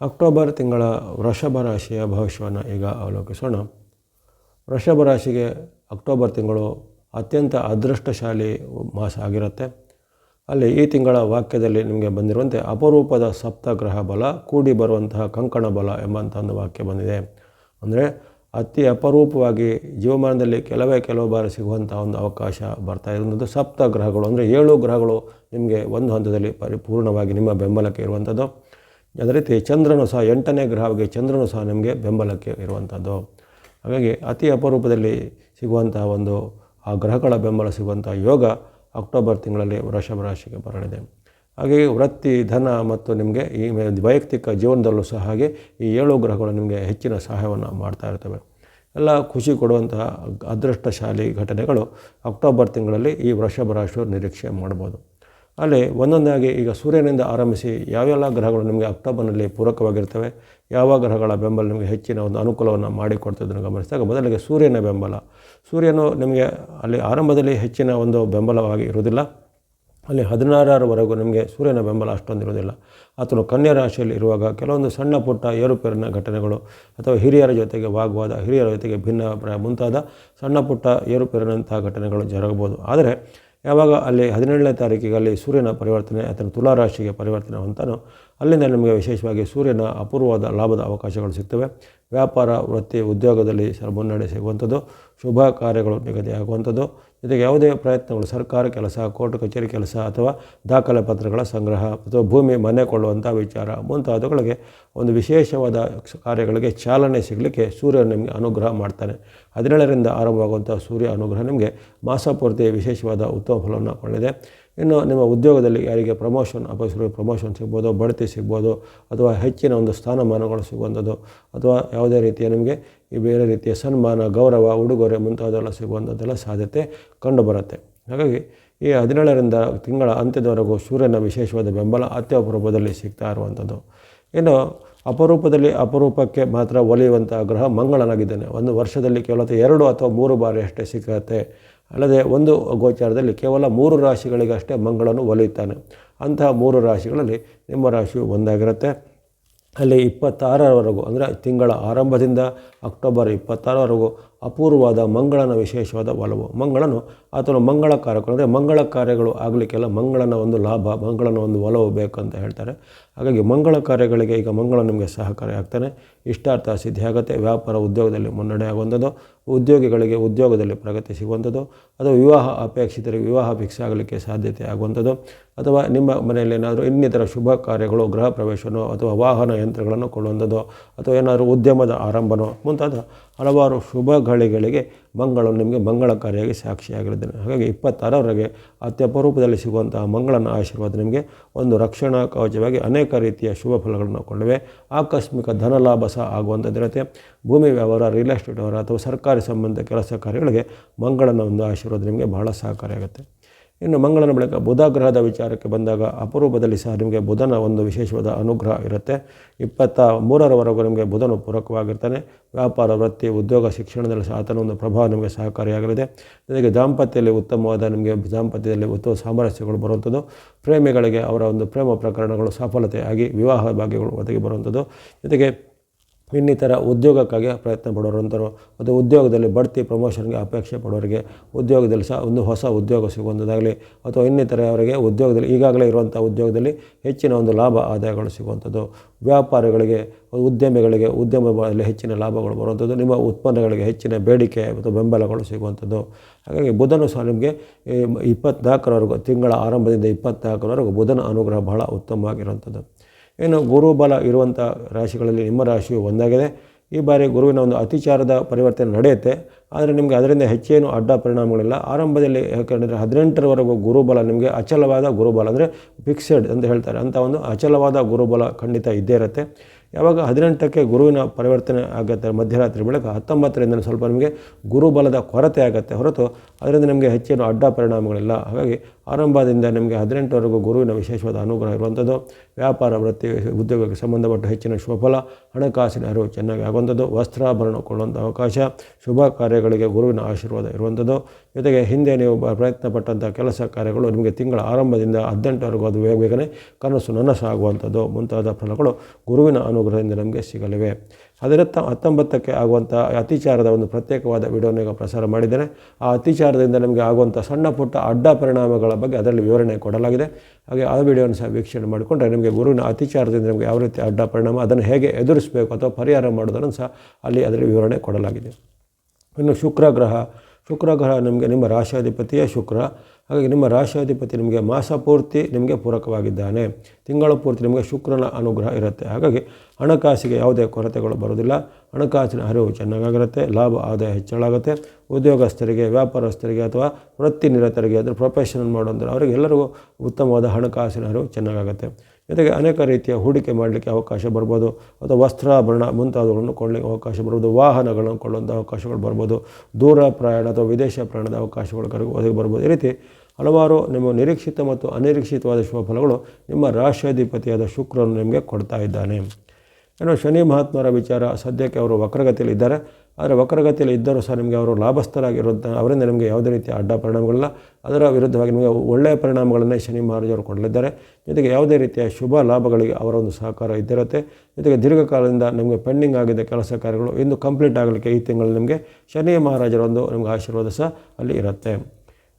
October ತಿಂಗಳ ವೃಷಭ ರಾಶಿಯ ಭವಿಷ್ಯವನ್ನು ಈಗ ಅವಲೋಕಿಸೋಣ. ವೃಷಭ ರಾಶಿಗೆ ಅಕ್ಟೋಬರ್ ತಿಂಗಳು ಅತ್ಯಂತ ಅದೃಷ್ಟಶಾಲಿ ಮಾಸ ಆಗಿರುತ್ತೆ. ಅಲ್ಲಿ ಈ ತಿಂಗಳ ವಾಕ್ಯದಲ್ಲಿ ನಿಮಗೆ ಬಂದಿರುವಂತೆ ಅಪರೂಪದ ಸಪ್ತಗ್ರಹ ಬಲ, ಕೂಡಿ ಬರುವಂತಹ ಕಂಕಣ ಬಲ ಎಂಬಂಥ ಒಂದು ವಾಕ್ಯ ಬಂದಿದೆ. ಅಂದರೆ ಅತಿ ಅಪರೂಪವಾಗಿ ಜೀವಮಾನದಲ್ಲಿ ಕೆಲವೇ ಕೆಲವು ಬಾರಿ ಸಿಗುವಂಥ ಒಂದು ಅವಕಾಶ ಬರ್ತಾ ಇರುವಂಥದ್ದು. ಸಪ್ತ ಗ್ರಹಗಳು ಅಂದರೆ ಏಳು ಗ್ರಹಗಳು ನಿಮಗೆ ಒಂದು ಹಂತದಲ್ಲಿ ಪರಿಪೂರ್ಣವಾಗಿ ನಿಮ್ಮ ಬೆಂಬಲಕ್ಕೆ ಇರುವಂಥದ್ದು. ಅದೇ ರೀತಿ ಚಂದ್ರನು ಸಹ ಎಂಟನೇ ಗ್ರಹವಾಗಿ ಚಂದ್ರನು ಸಹ ನಿಮಗೆ ಬೆಂಬಲಕ್ಕೆ ಇರುವಂಥದ್ದು. ಹಾಗಾಗಿ ಅತಿ ಅಪರೂಪದಲ್ಲಿ ಸಿಗುವಂತಹ ಒಂದು, ಆ ಗ್ರಹಗಳ ಬೆಂಬಲ ಸಿಗುವಂಥ ಯೋಗ ಅಕ್ಟೋಬರ್ ತಿಂಗಳಲ್ಲಿ ವೃಷಭ ರಾಶಿಗೆ ಬರಲಿದೆ. ಹಾಗೆಯೇ ವೃತ್ತಿ, ಧನ ಮತ್ತು ನಿಮಗೆ ಈ ವೈಯಕ್ತಿಕ ಜೀವನದಲ್ಲೂ ಸಹ ಹಾಗೆ ಈ ಏಳು ಗ್ರಹಗಳು ನಿಮಗೆ ಹೆಚ್ಚಿನ ಸಹಾಯವನ್ನು ಮಾಡ್ತಾ ಇರ್ತವೆ. ಎಲ್ಲ ಖುಷಿ ಕೊಡುವಂತಹ ಅದೃಷ್ಟಶಾಲಿ ಘಟನೆಗಳು ಅಕ್ಟೋಬರ್ ತಿಂಗಳಲ್ಲಿ ಈ ವೃಷಭ ರಾಶಿಯವರು ನಿರೀಕ್ಷೆ ಮಾಡ್ಬೋದು. ಅಲ್ಲಿ ಒಂದೊಂದಾಗಿ ಈಗ ಸೂರ್ಯನಿಂದ ಆರಂಭಿಸಿ ಯಾವೆಲ್ಲ ಗ್ರಹಗಳು ನಿಮಗೆ ಅಕ್ಟೋಬರ್ನಲ್ಲಿ ಪೂರಕವಾಗಿರ್ತವೆ, ಯಾವ ಗ್ರಹಗಳ ಬೆಂಬಲ ನಿಮಗೆ ಹೆಚ್ಚಿನ ಒಂದು ಅನುಕೂಲವನ್ನು ಮಾಡಿಕೊಡ್ತಿದ್ದನ್ನು ಗಮನಿಸಿದಾಗ ಮೊದಲಿಗೆ ಸೂರ್ಯನ ಬೆಂಬಲ. ಸೂರ್ಯನು ನಿಮಗೆ ಅಲ್ಲಿ ಆರಂಭದಲ್ಲಿ ಹೆಚ್ಚಿನ ಒಂದು ಬೆಂಬಲವಾಗಿ ಇರುವುದಿಲ್ಲ. ಅಲ್ಲಿ ಹದಿನಾರರವರೆಗೂ ನಿಮಗೆ ಸೂರ್ಯನ ಬೆಂಬಲ ಅಷ್ಟೊಂದು ಇರುವುದಿಲ್ಲ. ಅಥವಾ ಕನ್ಯಾ ರಾಶಿಯಲ್ಲಿ ಇರುವಾಗ ಕೆಲವೊಂದು ಸಣ್ಣ ಪುಟ್ಟ ಏರುಪೇರಿನ ಘಟನೆಗಳು ಅಥವಾ ಹಿರಿಯರ ಜೊತೆಗೆ ವಾಗ್ವಾದ, ಹಿರಿಯರ ಜೊತೆಗೆ ಭಿನ್ನ ಮುಂತಾದ ಸಣ್ಣ ಪುಟ್ಟ ಏರುಪೇರಿನಂತಹ ಘಟನೆಗಳು ಜರುಗಬಹುದು. ಆದರೆ ಯಾವಾಗ ಅಲ್ಲಿ ಹದಿನೇಳನೇ ತಾರೀಕಿಗೆ ಅಲ್ಲಿ ಸೂರ್ಯನ ಪರಿವರ್ತನೆ ಅಥವಾ ತುಲಾರಾಶಿಗೆ ಪರಿವರ್ತನೆ ಹೊಂತಾನೋ ಅಲ್ಲಿಂದ ನಿಮಗೆ ವಿಶೇಷವಾಗಿ ಸೂರ್ಯನ ಅಪೂರ್ವವಾದ ಲಾಭದ ಅವಕಾಶಗಳು ಸಿಗ್ತವೆ. ವ್ಯಾಪಾರ, ವೃತ್ತಿ, ಉದ್ಯೋಗದಲ್ಲಿ ಸರ್ ಮುನ್ನಡೆ ಸಿಗುವಂಥದ್ದು. ಶುಭ ಕಾರ್ಯಗಳು ನಿಗದಿಯಾಗುವಂಥದ್ದು. ಜೊತೆಗೆ ಯಾವುದೇ ಪ್ರಯತ್ನಗಳು, ಸರ್ಕಾರ ಕೆಲಸ, ಕೋರ್ಟ್ ಕಚೇರಿ ಕೆಲಸ ಅಥವಾ ದಾಖಲೆ ಪತ್ರಗಳ ಸಂಗ್ರಹ ಅಥವಾ ಭೂಮಿ ಮನೆ ಕೊಳ್ಳುವಂಥ ವಿಚಾರ ಮುಂತಾದವುಗಳಿಗೆ ಒಂದು ವಿಶೇಷವಾದ ಕಾರ್ಯಗಳಿಗೆ ಚಾಲನೆ ಸಿಗಲಿಕ್ಕೆ ಸೂರ್ಯ ನಿಮಗೆ ಅನುಗ್ರಹ ಮಾಡ್ತಾನೆ. ಹದಿನೇಳರಿಂದ ಆರಂಭವಾಗುವಂಥ ಸೂರ್ಯ ಅನುಗ್ರಹ ನಿಮಗೆ ಮಾಸಪೂರ್ತಿ ವಿಶೇಷವಾದ ಉತ್ತಮ ಫಲವನ್ನು ಕೊಡಲಿದೆ. ಇನ್ನು ನಿಮ್ಮ ಉದ್ಯೋಗದಲ್ಲಿ ಯಾರಿಗೆ ಪ್ರಮೋಷನ್ ಅಪಸರು ಪ್ರಮೋಷನ್ ಸಿಗ್ಬೋದು, ಬಡ್ತಿ ಸಿಗ್ಬೋದು ಅಥವಾ ಹೆಚ್ಚಿನ ಒಂದು ಸ್ಥಾನಮಾನಗಳು ಸಿಗುವಂಥದ್ದು ಅಥವಾ ಯಾವುದೇ ರೀತಿಯ ನಿಮಗೆ ಈ ಬೇರೆ ರೀತಿಯ ಸನ್ಮಾನ, ಗೌರವ, ಉಡುಗೊರೆ ಮುಂತಾದೆಲ್ಲ ಸಿಗುವಂಥದ್ದೆಲ್ಲ ಸಾಧ್ಯತೆ ಕಂಡುಬರುತ್ತೆ. ಹಾಗಾಗಿ ಈ ಹದಿನೇಳರಿಂದ ತಿಂಗಳ ಅಂತ್ಯದವರೆಗೂ ಸೂರ್ಯನ ವಿಶೇಷವಾದ ಬೆಂಬಲ ಅತ್ಯಪರೂಪದಲ್ಲಿ ಸಿಗ್ತಾ ಇರುವಂಥದ್ದು. ಇನ್ನು ಅಪರೂಪದಲ್ಲಿ ಅಪರೂಪಕ್ಕೆ ಮಾತ್ರ ಒಲಿಯುವಂಥ ಗ್ರಹ ಮಂಗಳನಾಗಿದ್ದಾನೆ. ಒಂದು ವರ್ಷದಲ್ಲಿ ಕೇವಲ ಎರಡು ಅಥವಾ ಮೂರು ಬಾರಿ ಅಷ್ಟೇ ಸಿಕ್ಕತ್ತೆ ಅಲ್ಲದೆ ಒಂದು ಗೋಚಾರದಲ್ಲಿ ಕೇವಲ ಮೂರು ರಾಶಿಗಳಿಗಷ್ಟೇ ಮಂಗಳನು ಒಲಿಯುತ್ತಾನೆ. ಅಂತಹ ಮೂರು ರಾಶಿಗಳಲ್ಲಿ ನಿಮ್ಮ ರಾಶಿಯು ಒಂದಾಗಿರುತ್ತೆ. ಅಲ್ಲಿ ಇಪ್ಪತ್ತಾರರವರೆಗೂ, ಅಂದರೆ ತಿಂಗಳ ಆರಂಭದಿಂದ ಅಕ್ಟೋಬರ್ ಇಪ್ಪತ್ತಾರವರೆಗೂ ಅಪೂರ್ವವಾದ ಮಂಗಳನ ವಿಶೇಷವಾದ ಒಲವು. ಮಂಗಳನು ಅಥವಾ ಮಂಗಳ ಕಾರ್ಯಗಳು ಅಂದರೆ ಮಂಗಳ ಕಾರ್ಯಗಳು ಆಗಲಿಕ್ಕೆಲ್ಲ ಮಂಗಳನ ಒಂದು ಲಾಭ, ಮಂಗಳನ ಒಂದು ಒಲವು ಅಂತ ಹೇಳ್ತಾರೆ. ಹಾಗಾಗಿ ಮಂಗಳ ಕಾರ್ಯಗಳಿಗೆ ಈಗ ಮಂಗಳ ನಿಮಗೆ ಸಹಕಾರಿ ಆಗ್ತಾನೆ. ಇಷ್ಟಾರ್ಥ ಸಿದ್ಧಿಯಾಗತ್ತೆ. ವ್ಯಾಪಾರ ಉದ್ಯೋಗದಲ್ಲಿ ಮುನ್ನಡೆ ಆಗುವಂಥದ್ದು. ಉದ್ಯೋಗಿಗಳಿಗೆ ಉದ್ಯೋಗದಲ್ಲಿ ಪ್ರಗತಿ ಸಿಗುವಂಥದ್ದು, ಅಥವಾ ವಿವಾಹ ಅಪೇಕ್ಷಿತರಿಗೆ ವಿವಾಹ ಫಿಕ್ಸ್ ಆಗಲಿಕ್ಕೆ ಸಾಧ್ಯತೆ ಆಗುವಂಥದ್ದು, ಅಥವಾ ನಿಮ್ಮ ಮನೆಯಲ್ಲಿ ಏನಾದರೂ ಇನ್ನಿತರ ಶುಭ ಕಾರ್ಯಗಳು, ಗೃಹ ಪ್ರವೇಶನೋ ಅಥವಾ ವಾಹನ ಯಂತ್ರಗಳನ್ನು ಕೊಡುವಂಥದ್ದು ಅಥವಾ ಏನಾದರೂ ಉದ್ಯಮದ ಆರಂಭನೋ ಮುಂತಾದ ಹಲವಾರು ಶುಭ ಗಳಿಗಳಿಗೆ ಮಂಗಳು ನಿಮಗೆ ಮಂಗಳಕಾರಿಯಾಗಿ ಸಾಕ್ಷಿಯಾಗಿರುತ್ತೇನೆ. ಹಾಗಾಗಿ ಇಪ್ಪತ್ತಾರವರೆಗೆ ಅತ್ಯಪರೂಪದಲ್ಲಿ ಸಿಗುವಂತಹ ಮಂಗಳನ ಆಶೀರ್ವಾದ ನಿಮಗೆ ಒಂದು ರಕ್ಷಣಾ ಕವಚವಾಗಿ ಅನೇಕ ರೀತಿಯ ಶುಭ ಫಲಗಳನ್ನು ಕೊಂಡಿವೆ ಆಕಸ್ಮಿಕ ಧನಲಾಭ ಸಹ ಆಗುವಂಥದ್ದಿರುತ್ತೆ ಭೂಮಿ ವ್ಯವಹಾರ ರಿಯಲ್ ಎಸ್ಟೇಟ್ ವ್ಯವಹಾರ ಅಥವಾ ಸರ್ಕಾರಿ ಸಂಬಂಧ ಕೆಲಸ ಕಾರ್ಯಗಳಿಗೆ ಮಂಗಳನ ಒಂದು ಆಶೀರ್ವಾದ ನಿಮಗೆ ಬಹಳ ಸಹಕಾರಿಯಾಗುತ್ತೆ. ಇನ್ನು ಮಂಗಳನ ಬಳಿಕ ಬುಧ ಗ್ರಹದ ವಿಚಾರಕ್ಕೆ ಬಂದಾಗ ಅಪರೂಪದಲ್ಲಿ ಸಹ ನಿಮಗೆ ಬುಧನ ಒಂದು ವಿಶೇಷವಾದ ಅನುಗ್ರಹ ಇರುತ್ತೆ. ಇಪ್ಪತ್ತ ಮೂರರವರೆಗೂ ನಿಮಗೆ ಬುಧನು ಪೂರಕವಾಗಿರ್ತಾನೆ. ವ್ಯಾಪಾರ, ವೃತ್ತಿ, ಉದ್ಯೋಗ, ಶಿಕ್ಷಣದಲ್ಲಿ ಸಹ ಆತನ ಒಂದು ಪ್ರಭಾವ ನಿಮಗೆ ಸಹಕಾರಿಯಾಗಲಿದೆ. ಜೊತೆಗೆ ದಾಂಪತ್ಯದಲ್ಲಿ ಉತ್ತಮವಾದ ನಿಮಗೆ ದಾಂಪತ್ಯದಲ್ಲಿ ಉತ್ತಮ ಸಾಮರಸ್ಯಗಳು ಬರುವಂಥದ್ದು. ಪ್ರೇಮಿಗಳಿಗೆ ಅವರ ಒಂದು ಪ್ರೇಮ ಪ್ರಕರಣಗಳು ಸಫಲತೆಯಾಗಿ ವಿವಾಹ ಭಾಗ್ಯಗಳು ಒದಗಿ ಬರುವಂಥದ್ದು. ಜೊತೆಗೆ ಇನ್ನಿತರ ಉದ್ಯೋಗಕ್ಕಾಗಿ ಪ್ರಯತ್ನ ಪಡೋರಂಥರು ಮತ್ತು ಉದ್ಯೋಗದಲ್ಲಿ ಬಡ್ತಿ ಪ್ರಮೋಷನ್ಗೆ ಅಪೇಕ್ಷೆ ಪಡೋರಿಗೆ ಉದ್ಯೋಗದಲ್ಲಿ ಸಹ ಒಂದು ಹೊಸ ಉದ್ಯೋಗ ಸಿಗುವಂಥದ್ದಾಗಲಿ, ಅಥವಾ ಇನ್ನಿತರ ಅವರಿಗೆ ಉದ್ಯೋಗದಲ್ಲಿ ಈಗಾಗಲೇ ಇರುವಂಥ ಉದ್ಯೋಗದಲ್ಲಿ ಹೆಚ್ಚಿನ ಒಂದು ಲಾಭ ಆದಾಯಗಳು ಸಿಗುವಂಥದ್ದು. ವ್ಯಾಪಾರಿಗಳಿಗೆ, ಉದ್ಯಮಿಗಳಿಗೆ ಉದ್ಯಮದಲ್ಲಿ ಹೆಚ್ಚಿನ ಲಾಭಗಳು ಬರುವಂಥದ್ದು. ನಿಮ್ಮ ಉತ್ಪನ್ನಗಳಿಗೆ ಹೆಚ್ಚಿನ ಬೇಡಿಕೆ ಮತ್ತು ಬೆಂಬಲಗಳು ಸಿಗುವಂಥದ್ದು. ಹಾಗಾಗಿ ಬುಧನು ಸಹ ನಿಮಗೆ ಇಪ್ಪತ್ನಾಲ್ಕರವರೆಗೂ ತಿಂಗಳ ಆರಂಭದಿಂದ ಇಪ್ಪತ್ನಾಲ್ಕರವರೆಗೂ ಬುಧನ ಅನುಗ್ರಹ ಬಹಳ ಉತ್ತಮವಾಗಿರುವಂಥದ್ದು. ಇನ್ನು ಗುರುಬಲ ಇರುವಂಥ ರಾಶಿಗಳಲ್ಲಿ ನಿಮ್ಮ ರಾಶಿಯು ಒಂದಾಗಿದೆ. ಈ ಬಾರಿ ಗುರುವಿನ ಒಂದು ಅತಿಚಾರದ ಪರಿವರ್ತನೆ ನಡೆಯುತ್ತೆ. ಆದರೆ ನಿಮಗೆ ಅದರಿಂದ ಹೆಚ್ಚೇನು ಅಡ್ಡ ಪರಿಣಾಮಗಳಿಲ್ಲ. ಆರಂಭದಲ್ಲಿ ಯಾಕಂದರೆ ಹದಿನೆಂಟರವರೆಗೂ ಗುರುಬಲ ನಿಮಗೆ ಅಚಲವಾದ ಗುರುಬಲ ಅಂದರೆ ಫಿಕ್ಸೆಡ್ ಅಂತ ಹೇಳ್ತಾರೆ. ಅಂಥ ಒಂದು ಅಚಲವಾದ ಗುರುಬಲ ಖಂಡಿತ ಇದ್ದೇ ಇರುತ್ತೆ. ಯಾವಾಗ ಹದಿನೆಂಟಕ್ಕೆ ಗುರುವಿನ ಪರಿವರ್ತನೆ ಆಗುತ್ತೆ, ಮಧ್ಯರಾತ್ರಿ ಬೆಳಗ್ಗೆ ಹತ್ತೊಂಬತ್ತರಿಂದ ಸ್ವಲ್ಪ ನಿಮಗೆ ಗುರುಬಲದ ಕೊರತೆ ಆಗುತ್ತೆ ಹೊರತು ಅದರಿಂದ ನಿಮಗೆ ಹೆಚ್ಚೇನು ಅಡ್ಡ ಪರಿಣಾಮಗಳಿಲ್ಲ. ಹಾಗಾಗಿ ಆರಂಭದಿಂದ ನಿಮಗೆ ಹದಿನೆಂಟರವರೆಗೂ ಗುರುವಿನ ವಿಶೇಷವಾದ ಅನುಗ್ರಹ ಇರುವಂಥದ್ದು. ವ್ಯಾಪಾರ, ವೃತ್ತಿ, ಉದ್ಯೋಗಕ್ಕೆ ಸಂಬಂಧಪಟ್ಟ ಹೆಚ್ಚಿನ ಶುಭಫಲ, ಹಣಕಾಸಿನ ಅರಿವು ಚೆನ್ನಾಗಿ ಆಗುವಂಥದ್ದು. ವಸ್ತ್ರಾಭರಣ ಕೊಳ್ಳುವಂಥ ಅವಕಾಶ, ಶುಭ ಕಾರ್ಯಗಳಿಗೆ ಗುರುವಿನ ಆಶೀರ್ವಾದ ಇರುವಂಥದ್ದು. ಜೊತೆಗೆ ಹಿಂದೆ ನೀವು ಪ್ರಯತ್ನಪಟ್ಟಂಥ ಪ್ರಯತ್ನ ಪಟ್ಟಂಥ ಕೆಲಸ ಕಾರ್ಯಗಳು ನಿಮಗೆ ತಿಂಗಳ ಆರಂಭದಿಂದ ಹದಿನೆಂಟರವರೆಗೂ ಅದು ಬೇಗ ಬೇಗನೆ ಕನಸು ನನಸಾಗುವಂಥದ್ದು. ಮುಂತಾದ ಫಲಗಳು ಗುರುವಿನ ಅನುಗ್ರಹದಿಂದ ನಮಗೆ ಸಿಗಲಿವೆ. ಹದಿನೆತ್ತ ಹತ್ತೊಂಬತ್ತಕ್ಕೆ ಆಗುವಂಥ ಅತಿಚಾರದ ಒಂದು ಪ್ರತ್ಯೇಕವಾದ ವಿಡಿಯೋನ ಈಗ ಪ್ರಸಾರ ಮಾಡಿದ್ದೇನೆ ಆ ಅತಿಚಾರದಿಂದ ನಮಗೆ ಆಗುವಂಥ ಸಣ್ಣ ಪುಟ್ಟ ಅಡ್ಡ ಪರಿಣಾಮಗಳ ಬಗ್ಗೆ ಅದರಲ್ಲಿ ವಿವರಣೆ ಕೊಡಲಾಗಿದೆ. ಹಾಗೆ ಆ ವಿಡಿಯೋನ ಸಹ ವೀಕ್ಷಣೆ ಮಾಡಿಕೊಂಡ್ರೆ ನಿಮಗೆ ಗುರುವಿನ ಅತಿಚಾರದಿಂದ ನಮಗೆ ಯಾವ ರೀತಿ ಅಡ್ಡ ಪರಿಣಾಮ ಅದನ್ನು ಹೇಗೆ ಎದುರಿಸಬೇಕು ಅಥವಾ ಪರಿಹಾರ ಮಾಡೋದನ್ನು ಸಹ ಅಲ್ಲಿ ಅದರಲ್ಲಿ ವಿವರಣೆ ಕೊಡಲಾಗಿದೆ. ಇನ್ನು ಶುಕ್ರ ಗ್ರಹ ಶುಕ್ರ ಗ್ರಹ ನಿಮಗೆ ನಿಮ್ಮ ರಾಶಾಧಿಪತಿಯೇ ಶುಕ್ರ. ಹಾಗಾಗಿ ನಿಮ್ಮ ರಾಶಾಧಿಪತಿ ನಿಮಗೆ ಮಾಸ ಪೂರ್ತಿ ನಿಮಗೆ ಪೂರಕವಾಗಿದ್ದಾನೆ. ತಿಂಗಳ ಪೂರ್ತಿ ನಿಮಗೆ ಶುಕ್ರನ ಅನುಗ್ರಹ ಇರುತ್ತೆ. ಹಾಗಾಗಿ ಹಣಕಾಸಿಗೆ ಯಾವುದೇ ಕೊರತೆಗಳು ಬರೋದಿಲ್ಲ ಹಣಕಾಸಿನ ಅರಿವು ಚೆನ್ನಾಗಿರುತ್ತೆ ಲಾಭ ಆದಾಯ ಹೆಚ್ಚಳಾಗುತ್ತೆ. ಉದ್ಯೋಗಸ್ಥರಿಗೆ, ವ್ಯಾಪಾರಸ್ಥರಿಗೆ ಅಥವಾ ವೃತ್ತಿ ನಿರತರಿಗೆ ಅಂದರೆ ಪ್ರೊಫೆಷನಲ್ ಮಾಡೋಂದ್ರೆ ಅವರಿಗೆ ಎಲ್ಲರಿಗೂ ಉತ್ತಮವಾದ ಹಣಕಾಸಿನ ಅರಿವು ಚೆನ್ನಾಗಾಗುತ್ತೆ. ಜೊತೆಗೆ ಅನೇಕ ರೀತಿಯ ಹೂಡಿಕೆ ಮಾಡಲಿಕ್ಕೆ ಅವಕಾಶ ಬರ್ಬೋದು. ಅಥವಾ ವಸ್ತ್ರಾಭರಣ ಮುಂತಾದವುಗಳನ್ನು ಕೊಳ್ಳಲಿಕ್ಕೆ ಅವಕಾಶ ಬರ್ಬೋದು. ವಾಹನಗಳನ್ನು ಕೊಳ್ಳುವಂಥ ಅವಕಾಶಗಳು ಬರ್ಬೋದು. ದೂರ ಪ್ರಯಾಣ ಅಥವಾ ವಿದೇಶ ಪ್ರಯಾಣದ ಅವಕಾಶಗಳು ಕರೆಗೂ ಒದಗಿ ಬರ್ಬೋದು. ಈ ರೀತಿ ಹಲವಾರು ನಿಮ್ಮ ನಿರೀಕ್ಷಿತ ಮತ್ತು ಅನಿರೀಕ್ಷಿತವಾದ ಶುಭ ಫಲಗಳು ನಿಮ್ಮ ರಾಷ್ಟ್ರಾಧಿಪತಿಯಾದ ಶುಕ್ರನು ನಿಮಗೆ ಕೊಡ್ತಾ ಇದ್ದಾನೆ. ಏನೋ ಶನಿ ಮಹಾತ್ಮರ ವಿಚಾರ ಸದ್ಯಕ್ಕೆ ಅವರು ವಕ್ರಗತಿಯಲ್ಲಿ ಇದ್ದಾರೆ ಆದರೆ ವಕ್ರಗತಿಯಲ್ಲಿ ಇದ್ದರೂ ಸಹ ನಿಮಗೆ ಅವರು ಲಾಭಸ್ಥರಾಗಿರುವಂಥ ಅವರಿಂದ ನಿಮಗೆ ಯಾವುದೇ ರೀತಿಯ ಅಡ್ಡ ಪರಿಣಾಮಗಳಿಲ್ಲ. ಅದರ ವಿರುದ್ಧವಾಗಿ ನಿಮಗೆ ಒಳ್ಳೆಯ ಪರಿಣಾಮಗಳನ್ನೇ ಶನಿ ಮಹಾರಾಜರು ಕೊಡಲಿದ್ದಾರೆ. ಜೊತೆಗೆ ಯಾವುದೇ ರೀತಿಯ ಶುಭ ಲಾಭಗಳಿಗೆ ಅವರ ಒಂದು ಸಹಕಾರ ಇದ್ದಿರುತ್ತೆ. ಜೊತೆಗೆ ದೀರ್ಘಕಾಲದಿಂದ ನಿಮಗೆ ಪೆಂಡಿಂಗ್ ಆಗಿದ್ದ ಕೆಲಸ ಕಾರ್ಯಗಳು ಇಂದು ಕಂಪ್ಲೀಟ್ ಆಗಲಿಕ್ಕೆ ಈ ತಿಂಗಳು ನಿಮಗೆ ಶನಿ ಮಹಾರಾಜರ ಒಂದು ನಿಮಗೆ ಆಶೀರ್ವಾದ ಸಹ ಅಲ್ಲಿ ಇರುತ್ತೆ.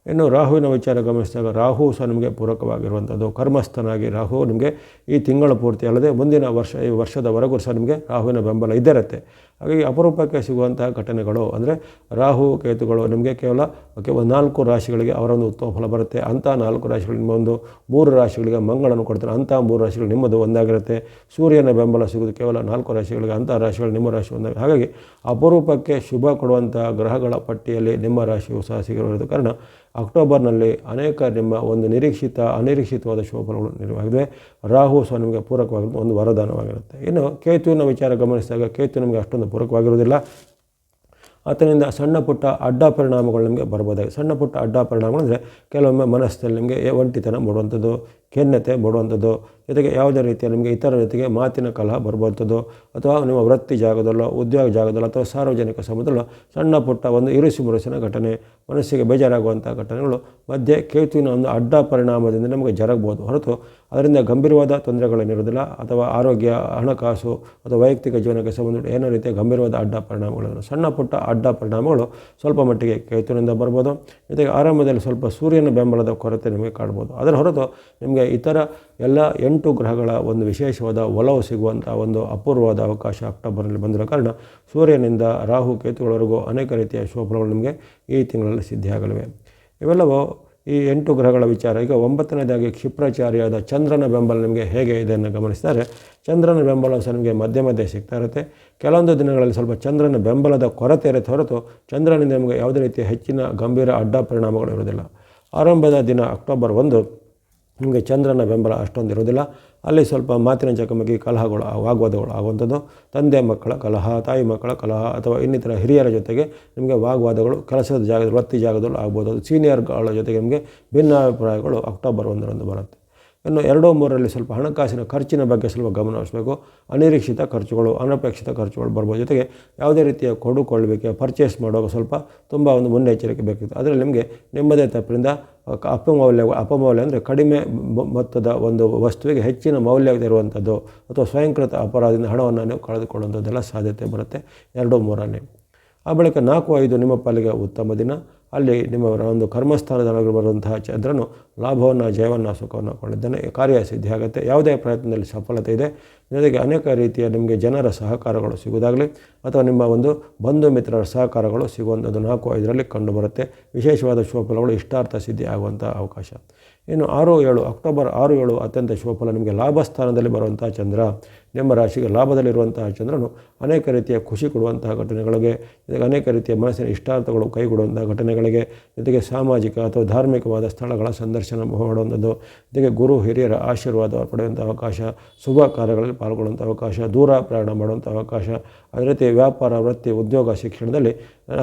ಇನ್ನು ರಾಹುವಿನ ವಿಚಾರ ಗಮನಿಸಿದಾಗ ರಾಹು ಸಹ ನಿಮಗೆ ಪೂರಕವಾಗಿರುವಂಥದ್ದು. ಕರ್ಮಸ್ಥನಾಗಿ ರಾಹು ನಿಮಗೆ ಈ ತಿಂಗಳ ಪೂರ್ತಿ ಅಲ್ಲದೆ ಮುಂದಿನ ವರ್ಷ, ಈ ವರ್ಷದವರೆಗೂ ಸಹ ನಿಮಗೆ ರಾಹುವಿನ ಬೆಂಬಲ ಇದ್ದೇ ಇರುತ್ತೆ ಹಾಗಾಗಿ ಅಪರೂಪಕ್ಕೆ ಸಿಗುವಂತಹ ಘಟನೆಗಳು ಅಂದರೆ ರಾಹು, ಕೇತುಗಳು ನಿಮಗೆ ಕೇವಲ ಕೇವಲ ನಾಲ್ಕು ರಾಶಿಗಳಿಗೆ ಅವರ ಒಂದು ಉತ್ತಮ ಫಲ ಬರುತ್ತೆ. ಅಂಥ ನಾಲ್ಕು ರಾಶಿಗಳು ನಿಮ್ಮ ಒಂದು ಮೂರು ರಾಶಿಗಳಿಗೆ ಮಂಗಳನ್ನು ಕೊಡ್ತಾರೆ. ಅಂಥ ಮೂರು ರಾಶಿಗಳು ನಿಮ್ಮದು ಒಂದಾಗಿರುತ್ತೆ. ಸೂರ್ಯನ ಬೆಂಬಲ ಸಿಗೋದು ಕೇವಲ ನಾಲ್ಕು ರಾಶಿಗಳಿಗೆ, ಅಂಥ ರಾಶಿಗಳು ನಿಮ್ಮ ರಾಶಿ ಒಂದಾಗ. ಹಾಗಾಗಿ ಅಪರೂಪಕ್ಕೆ ಶುಭ ಕೊಡುವಂಥ ಗ್ರಹಗಳ ಪಟ್ಟಿಯಲ್ಲಿ ನಿಮ್ಮ ರಾಶಿಯು ಸಹ ಸಿಗಿರೋದು ಕಾರಣ ಅಕ್ಟೋಬರ್ನಲ್ಲಿ ಅನೇಕ ನಿಮ್ಮ ಒಂದು ನಿರೀಕ್ಷಿತ, ಅನಿರೀಕ್ಷಿತವಾದ ಶುಭಫಲಗಳು ನಿರ್ವಹಿಸಿವೆ ರಾಹು ಸಹ ನಿಮಗೆ ಪೂರಕವಾಗಿ ಒಂದು ವರದಾನವಾಗಿರುತ್ತೆ. ಇನ್ನು ಕೇತುವಿನ ವಿಚಾರ ಗಮನಿಸಿದಾಗ ಕೇತು ನಿಮಗೆ ಅಷ್ಟೊಂದು ಪೂರಕವಾಗಿರುವುದಿಲ್ಲ. ಆತನಿಂದ ಸಣ್ಣ ಪುಟ್ಟ ಅಡ್ಡ ಪರಿಣಾಮಗಳು ನಿಮಗೆ ಬರ್ಬೋದಾಗಿದೆ. ಸಣ್ಣ ಪುಟ್ಟ ಅಡ್ಡ ಪರಿಣಾಮಗಳು ಅಂದರೆ ಕೆಲವೊಮ್ಮೆ ಮನಸ್ಸಲ್ಲಿ ನಿಮಗೆ ಒಂಟಿತನ ಮೂಡುವಂಥದ್ದು ಖಿನ್ನತೆ ಮೂಡುವಂಥದ್ದು. ಜೊತೆಗೆ ಯಾವುದೇ ರೀತಿಯ ನಿಮಗೆ ಇತರ ರೀತಿಗೆ ಮಾತಿನ ಕಲಹ ಬರುವಂಥದ್ದು. ಅಥವಾ ನಿಮ್ಮ ವೃತ್ತಿ ಜಾಗದಲ್ಲೋ, ಉದ್ಯೋಗ ಜಾಗದಲ್ಲೋ ಅಥವಾ ಸಾರ್ವಜನಿಕ ಸಮಯದಲ್ಲೋ ಸಣ್ಣ ಪುಟ್ಟ ಒಂದು ಇರುಸಿ ಮುರುಸಿನ ಘಟನೆ, ಮನಸ್ಸಿಗೆ ಬೇಜಾರಾಗುವಂಥ ಘಟನೆಗಳು ಮಧ್ಯೆ ಕೇತುವಿನ ಒಂದು ಅಡ್ಡ ಪರಿಣಾಮದಿಂದ ನಮಗೆ ಜರಗಬಹುದು ಹೊರತು ಅದರಿಂದ ಗಂಭೀರವಾದ ತೊಂದರೆಗಳೇನಿರೋದಿಲ್ಲ ಅಥವಾ ಆರೋಗ್ಯ, ಹಣಕಾಸು ಅಥವಾ ವೈಯಕ್ತಿಕ ಜೀವನಕ್ಕೆ ಸಂಬಂಧಿಸಿದ ಏನೋ ರೀತಿಯ ಗಂಭೀರವಾದ ಅಡ್ಡ ಪರಿಣಾಮಗಳು ಸಣ್ಣ ಪುಟ್ಟ ಅಡ್ಡ ಪರಿಣಾಮಗಳು ಸ್ವಲ್ಪ ಮಟ್ಟಿಗೆ ಕೇತುವಿನಿಂದ ಬರ್ಬೋದು ಜೊತೆಗೆ ಆರಂಭದಲ್ಲಿ ಸ್ವಲ್ಪ ಸೂರ್ಯನ ಬೆಂಬಲದ ಕೊರತೆ ನಿಮಗೆ ಕಾಣ್ಬೋದು ಅದರ ಹೊರತು ನಿಮಗೆ ಇತರ ಎಲ್ಲ ಎಂಟು ಗ್ರಹಗಳ ಒಂದು ವಿಶೇಷವಾದ ಒಲವು ಸಿಗುವಂಥ ಒಂದು ಅಪೂರ್ವವಾದ ಅವಕಾಶ ಅಕ್ಟೋಬರ್ನಲ್ಲಿ ಬಂದಿರೋ ಕಾರಣ ಸೂರ್ಯನಿಂದ ರಾಹು ಕೇತುಗಳವರೆಗೂ ಅನೇಕ ರೀತಿಯ ಶುಭಫಲಗಳು ನಮಗೆ ಈ ತಿಂಗಳಲ್ಲಿ ಸಿದ್ಧಿಯಾಗಲಿವೆ. ಇವೆಲ್ಲವೂ ಈ ಎಂಟು ಗ್ರಹಗಳ ವಿಚಾರ. ಈಗ ಒಂಬತ್ತನೇದಾಗಿ ಕ್ಷಿಪ್ರಾಚಾರ್ಯಾದ ಚಂದ್ರನ ಬೆಂಬಲ ನಿಮಗೆ ಹೇಗೆ ಇದೆ ಅನ್ನು ಗಮನಿಸಿದರೆ, ಚಂದ್ರನ ಬೆಂಬಲ ಸಹ ನಿಮಗೆ ಮಧ್ಯೆ ಮಧ್ಯೆ ಸಿಗ್ತಾ ಇರುತ್ತೆ. ಕೆಲವೊಂದು ದಿನಗಳಲ್ಲಿ ಸ್ವಲ್ಪ ಚಂದ್ರನ ಬೆಂಬಲದ ಕೊರತೆ ಇರುತ್ತೆ ಹೊರತು ಚಂದ್ರನಿಂದ ನಿಮಗೆ ಯಾವುದೇ ರೀತಿಯ ಹೆಚ್ಚಿನ ಗಂಭೀರ ಅಡ್ಡ ಪರಿಣಾಮಗಳು ಇರೋದಿಲ್ಲ ಆರಂಭದ ದಿನ ಅಕ್ಟೋಬರ್ ಒಂದು ನಿಮಗೆ ಚಂದ್ರನ ಬೆಂಬಲ ಅಷ್ಟೊಂದು ಇರೋದಿಲ್ಲ ಅಲ್ಲಿ ಸ್ವಲ್ಪ ಮಾತಿನ ಚಕಮಕಿ, ಕಲಹಗಳು ವಾಗ್ವಾದಗಳು ಆಗುವಂಥದ್ದು. ತಂದೆ ಮಕ್ಕಳ ಕಲಹ, ತಾಯಿ ಮಕ್ಕಳ ಕಲಹ ಅಥವಾ ಇನ್ನಿತರ ಹಿರಿಯರ ಜೊತೆಗೆ ನಿಮಗೆ ವಾಗ್ವಾದಗಳು, ಕೆಲಸದ ಜಾಗದ ವೃತ್ತಿ ಜಾಗದಲ್ಲೂ ಆಗ್ಬೋದು. ಸೀನಿಯರ್ಗಳ ಜೊತೆಗೆ ನಿಮಗೆ ಭಿನ್ನಾಭಿಪ್ರಾಯಗಳು ಅಕ್ಟೋಬರ್ ಒಂದರಂದು ಬರುತ್ತೆ. ಇನ್ನು ಎರಡೋ ಮೂರರಲ್ಲಿ ಸ್ವಲ್ಪ ಹಣಕಾಸಿನ ಖರ್ಚಿನ ಬಗ್ಗೆ ಸ್ವಲ್ಪ ಗಮನ ಹರಿಸಬೇಕು. ಅನಿರೀಕ್ಷಿತ ಖರ್ಚುಗಳು, ಅನಪೇಕ್ಷಿತ ಖರ್ಚುಗಳು ಬರ್ಬೋದು. ಜೊತೆಗೆ ಯಾವುದೇ ರೀತಿಯ ಕೊಡುಕೊಳ್ಳಬೇಕೆ ಪರ್ಚೇಸ್ ಮಾಡುವಾಗ ಸ್ವಲ್ಪ ತುಂಬ ಒಂದು ಮುನ್ನೆಚ್ಚರಿಕೆ ಬೇಕಿತ್ತು. ಅದರಲ್ಲಿ ನಿಮಗೆ ನಿಮ್ಮದೇ ತಪ್ಪಿನಿಂದ ಅಪಮೌಲ್ಯ ಅಪಮೌಲ್ಯ ಅಂದರೆ ಕಡಿಮೆ ಮೊತ್ತದ ಒಂದು ವಸ್ತುವಿಗೆ ಹೆಚ್ಚಿನ ಮೌಲ್ಯ ಇರುವಂಥದ್ದು ಅಥವಾ ಸ್ವಯಂಕೃತ ಅಪರಾಧದಿಂದ ಹಣವನ್ನು ನೀವು ಕಳೆದುಕೊಳ್ಳುವಂಥದ್ದೆಲ್ಲ ಸಾಧ್ಯತೆ ಬರುತ್ತೆ. ಎರಡು ಮೂರನೇ ಆ ಬಳಿಕ ನಾಲ್ಕು ಐದು ನಿಮ್ಮ ಪಾಲಿಗೆ ಉತ್ತಮ ದಿನ. ಅಲ್ಲಿ ನಿಮ್ಮ ಒಂದು ಕರ್ಮಸ್ಥಾನದೊಳಗೆ ಬರುವಂತಹ ಚಂದ್ರನು ಲಾಭವನ್ನು, ಜಯವನ್ನು, ಸುಖವನ್ನು ಕೊಂಡಿದ್ದಾನೆ ಕಾರ್ಯ ಸಿದ್ಧಿ ಆಗುತ್ತೆ. ಯಾವುದೇ ಪ್ರಯತ್ನದಲ್ಲಿ ಸಫಲತೆ ಇದೆ. ಜೊತೆಗೆ ಅನೇಕ ರೀತಿಯ ನಿಮಗೆ ಜನರ ಸಹಕಾರಗಳು ಸಿಗುವುದಾಗಲಿ, ಅಥವಾ ನಿಮ್ಮ ಒಂದು ಬಂಧು ಮಿತ್ರರ ಸಹಕಾರಗಳು ಸಿಗುವಂಥದ್ದು ನಾಲ್ಕು ಐದರಲ್ಲಿ ಕಂಡುಬರುತ್ತೆ. ವಿಶೇಷವಾದ ಶುಭಫಲಗಳು ಇಷ್ಟಾರ್ಥ ಸಿದ್ಧಿ ಆಗುವಂಥ ಅವಕಾಶ. ಇನ್ನು ಆರು ಏಳು, ಅಕ್ಟೋಬರ್ ಆರು ಏಳು ಅತ್ಯಂತ ಶುಭಫಲ ನಿಮಗೆ ಲಾಭ ಸ್ಥಾನದಲ್ಲಿ ಬರುವಂಥ ಚಂದ್ರ. ನಿಮ್ಮ ರಾಶಿಗೆ ಲಾಭದಲ್ಲಿರುವಂತಹ ಚಂದ್ರನು ಅನೇಕ ರೀತಿಯ ಖುಷಿ ಕೊಡುವಂತಹ ಘಟನೆಗಳಿಗೆ ಜೊತೆಗೆ ಅನೇಕ ರೀತಿಯ ಮನಸ್ಸಿನ ಇಷ್ಟಾರ್ಥಗಳು ಕೈಗೂಡುವಂತಹ ಘಟನೆಗಳಿಗೆ ಜೊತೆಗೆ ಸಾಮಾಜಿಕ ಅಥವಾ ಧಾರ್ಮಿಕವಾದ ಸ್ಥಳಗಳ ಸಂದರ್ಶನ ಮಾಡುವಂಥದ್ದು ಜೊತೆಗೆ ಗುರು, ಹಿರಿಯರ ಆಶೀರ್ವಾದ ಪಡೆಯುವಂಥ ಅವಕಾಶ, ಶುಭ ಕಾರ್ಯಗಳಲ್ಲಿ ಪಾಲ್ಗೊಳ್ಳುವಂಥ ಅವಕಾಶ, ದೂರ ಪ್ರಯಾಣ ಮಾಡುವಂಥ ಅವಕಾಶ, ಅದೇ ರೀತಿ ವ್ಯಾಪಾರ, ವೃತ್ತಿ, ಉದ್ಯೋಗ, ಶಿಕ್ಷಣದಲ್ಲಿ